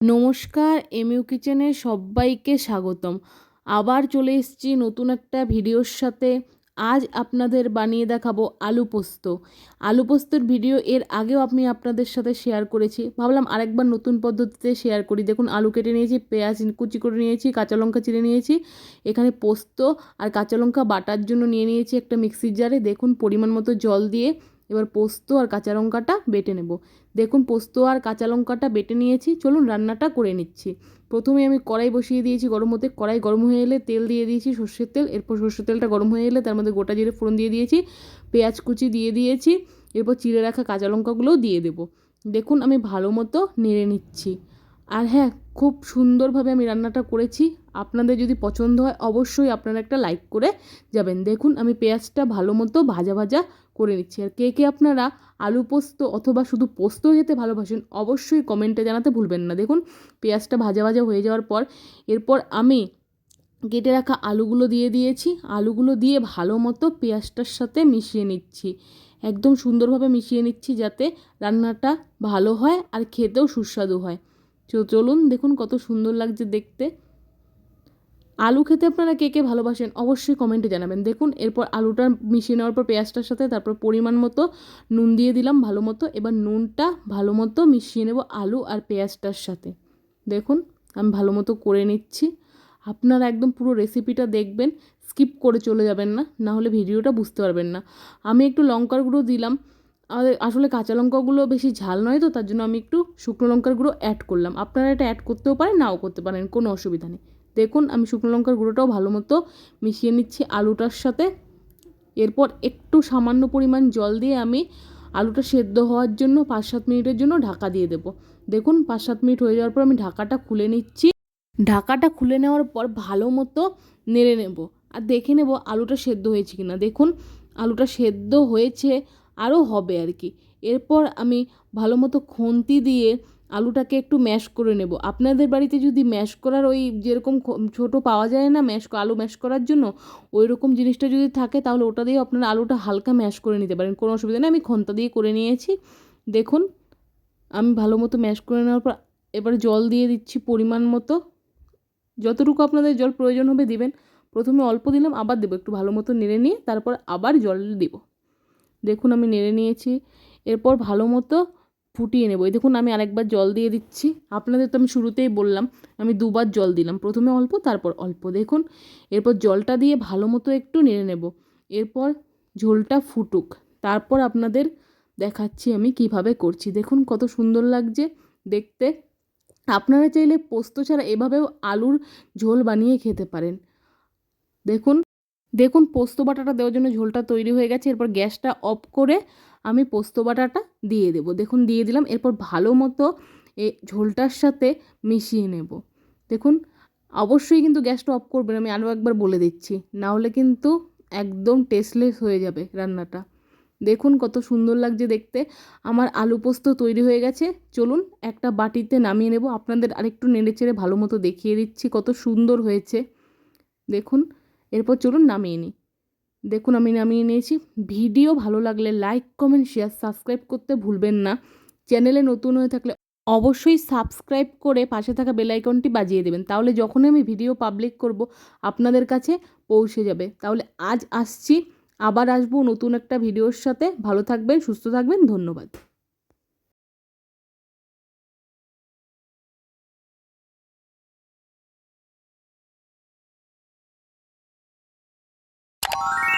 নমস্কার, এমইউ কিচেনে সবাইকে স্বাগতম। আবার চলে এসেছি নতুন একটা ভিডিওর সাথে। আজ আপনাদের বানিয়ে দেখাবো আলু পোস্ত। আলু পোস্তর ভিডিও এর আগেও আমি আপনাদের সাথে শেয়ার করেছি। ভাবলাম আরেকবার নতুন পদ্ধতিতে শেয়ার করি। দেখুন, আলু কেটে নিয়েছি, পেঁয়াজ কুচি করে নিয়েছি, কাঁচা লঙ্কা চিড়ে নিয়েছি। এখানে পোস্ত আর কাঁচা লঙ্কা বাটার জন্য নিয়ে নিয়েছি একটা মিক্সির জারে দেখুন, পরিমাণ মতো জল দিয়ে এবার পোস্ত আর কাঁচা লঙ্কাটা বেটে নেব। দেখুন, পোস্ত আর কাঁচা লঙ্কাটা বেটে নিয়েছি। চলুন রান্নাটা করে নিচ্ছি। প্রথমে আমি কড়াই বসিয়ে দিয়েছি গরম হতে। কড়াই গরম হয়ে এলে তেল দিয়ে দিয়েছি সর্ষের তেল। এরপর সর্ষের তেলটা গরম হয়ে এলে তার মধ্যে গোটা জিরে ফোড়ন দিয়ে দিয়েছি। পেঁয়াজ কুচি দিয়ে দিয়েছি। এরপর চিড়ে রাখা কাঁচা লঙ্কাগুলোও দিয়ে দেবো। দেখুন, আমি ভালো মতো নেড়ে নিচ্ছি। আর হ্যাঁ খুব সুন্দরভাবে আমি রান্নাটা করেছি। আপনাদের যদি পছন্দ হয়, অবশ্যই আপনারা একটা লাইক করে যাবেন। দেখুন, আমি পেঁয়াজটা ভালো মতো ভাজা ভাজা করে নিচ্ছি। আর কে কে আপনারা আলু পোস্ত অথবা শুধু পোস্ত খেতে ভালোবাসেন, অবশ্যই কমেন্টে জানাতে ভুলবেন না। দেখুন, পেঁয়াজটা ভাজা ভাজা হয়ে যাওয়ার পর, এরপর আমি কেটে রাখা আলুগুলো দিয়ে দিয়েছি। আলুগুলো দিয়ে ভালো মতো পেঁয়াজটার সাথে মিশিয়ে নিচ্ছি। একদম সুন্দরভাবে মিশিয়ে নিচ্ছি যাতে রান্নাটা ভালো হয় আর খেতেও সুস্বাদু হয়। চলুন দেখুন কত সুন্দর লাগছে দেখতে। আলু খেতে আপনারা কে কে ভালোবাসেন অবশ্যই কমেন্টে জানাবেন। দেখুন, এরপর আলুটা মিশিয়ে নেওয়ার পর পেঁয়াজটার সাথে তারপর পরিমাণ মতো নুন দিয়ে দিলাম ভালো মতো। এবার নুনটা ভালো মতো মিশিয়ে নেব আলু আর পেঁয়াজটার সাথে। দেখুন, আমি ভালো মতো করে নিচ্ছি। আপনারা একদম পুরো রেসিপিটা দেখবেন স্কিপ করে চলে যাবেন না না হলে ভিডিওটা বুঝতে পারবেন না। আমি একটু লঙ্কার গুঁড়ো দিলাম। আসলে কাঁচা লঙ্কাগুলো বেশি ঝাল নয় তো, তার জন্য আমি একটু শুকনো লঙ্কার গুঁড়ো অ্যাড করলাম। আপনারা এটা অ্যাড করতেও পারেন, নাও করতে পারেন, কোনো অসুবিধা নেই। দেখুন, আমি শুকনো লঙ্কার গুঁড়োটাও ভালো মতো মিশিয়ে নিচ্ছি আলুটার সাথে। এরপর একটু সামান্য পরিমাণ জল দিয়ে আমি আলুটা সেদ্ধ হওয়ার জন্য পাঁচ সাত মিনিটের জন্য ঢাকা দিয়ে দেবো। দেখুন, পাঁচ সাত মিনিট হয়ে যাওয়ার পর আমি ঢাকাটা খুলে নিচ্ছি। ঢাকাটা খুলে নেওয়ার পর ভালো মতো নেড়ে নেব। আর দেখে নেব আলুটা সেদ্ধ হয়েছে কি না দেখুন, আলুটা সেদ্ধ হয়েছে আরও হবে আর কি। এরপর আমি ভালো মতো খুন্তি দিয়ে আলুটাকে একটু ম্যাশ করে নেব। আপনাদের বাড়িতে যদি ম্যাশ করার ওই যেরকম ছোট পাওয়া যায় না ম্যাশ, আলু ম্যাশ করার জন্য ওই রকম জিনিসটা যদি থাকে তাহলে ওটা দিয়ে আপনারা আলুটা হালকা ম্যাশ করে নিতে পারেন। কোনো অসুবিধা নেই, আমি খন্তা দিয়ে করে নিয়েছি। দেখুন, আমি ভালো মতো ম্যাশ করে নেওয়ার পর এবার জল দিয়ে দিচ্ছি পরিমাণ মতো। যতটুকু আপনাদের জল প্রয়োজন হবে দিবেন। প্রথমে অল্প দিলাম, আবার দেবো। একটু ভালো মতো নেড়ে নিয়ে তারপর আবার জল দেব। দেখুন আমি নেড়ে নিয়েছি, এরপর ভালো মতো ফুটিয়ে নেব। এই দেখুন আমি আরেকবার জল দিয়ে দিচ্ছি। আপনাদের তো আমি শুরুতেই বললাম, আমি দুবার জল দিলাম, প্রথমে অল্প, তারপর অল্প। দেখুন, এরপর জলটা দিয়ে ভালো মতো একটু নেড়ে নেব। এরপর ঝোলটা ফুটুক। তারপর আপনাদের দেখাচ্ছি আমি কীভাবে করছি। দেখুন কত সুন্দর লাগছে দেখতে। আপনারা চাইলে পোস্ত ছাড়া এভাবেও আলুর ঝোল বানিয়ে খেতে পারেন। দেখুন দেখুন পোস্ত বাটাটা দেওয়ার জন্য ঝোলটা তৈরি হয়ে গেছে, এরপর গ্যাসটা অফ করে আমি পোস্ত বাটাটা দিয়ে দেবো। দেখুন দিয়ে দিলাম, এরপর ভালো মতো এ ঝোলটার সাথে মিশিয়ে নেব। দেখুন, অবশ্যই কিন্তু গ্যাসটা অফ করবেন, আমি আরও একবার বলে দিচ্ছি। না হলে কিন্তু একদম টেস্টলেস হয়ে যাবে রান্নাটা। দেখুন কত সুন্দর লাগছে দেখতে। আমার আলু পোস্ত তৈরি হয়ে গেছে। চলুন একটা বাটিতে নামিয়ে নেব। আপনাদের আরেকটু নেড়ে চেড়ে ভালো মতো দেখিয়ে দিচ্ছি কত সুন্দর হয়েছে। দেখুন এরপর চলুন নামিয়ে নিই। দেখুন আমি নামিয়ে নিয়েছি। ভিডিও ভালো লাগলে লাইক কমেন্ট শেয়ার সাবস্ক্রাইব করতে ভুলবেন না। চ্যানেলে নতুন হয়ে থাকলে অবশ্যই সাবস্ক্রাইব করে পাশে থাকা বেলাইকনটি বাজিয়ে দেবেন। তাহলে যখনই আমি ভিডিও পাবলিক করব, আপনাদের কাছে পৌঁছে যাবে। তাহলে আজ আসছি। আবার আসব নতুন একটা ভিডিওর সাথে। ভালো থাকবেন, সুস্থ থাকবেন। ধন্যবাদ। Bye.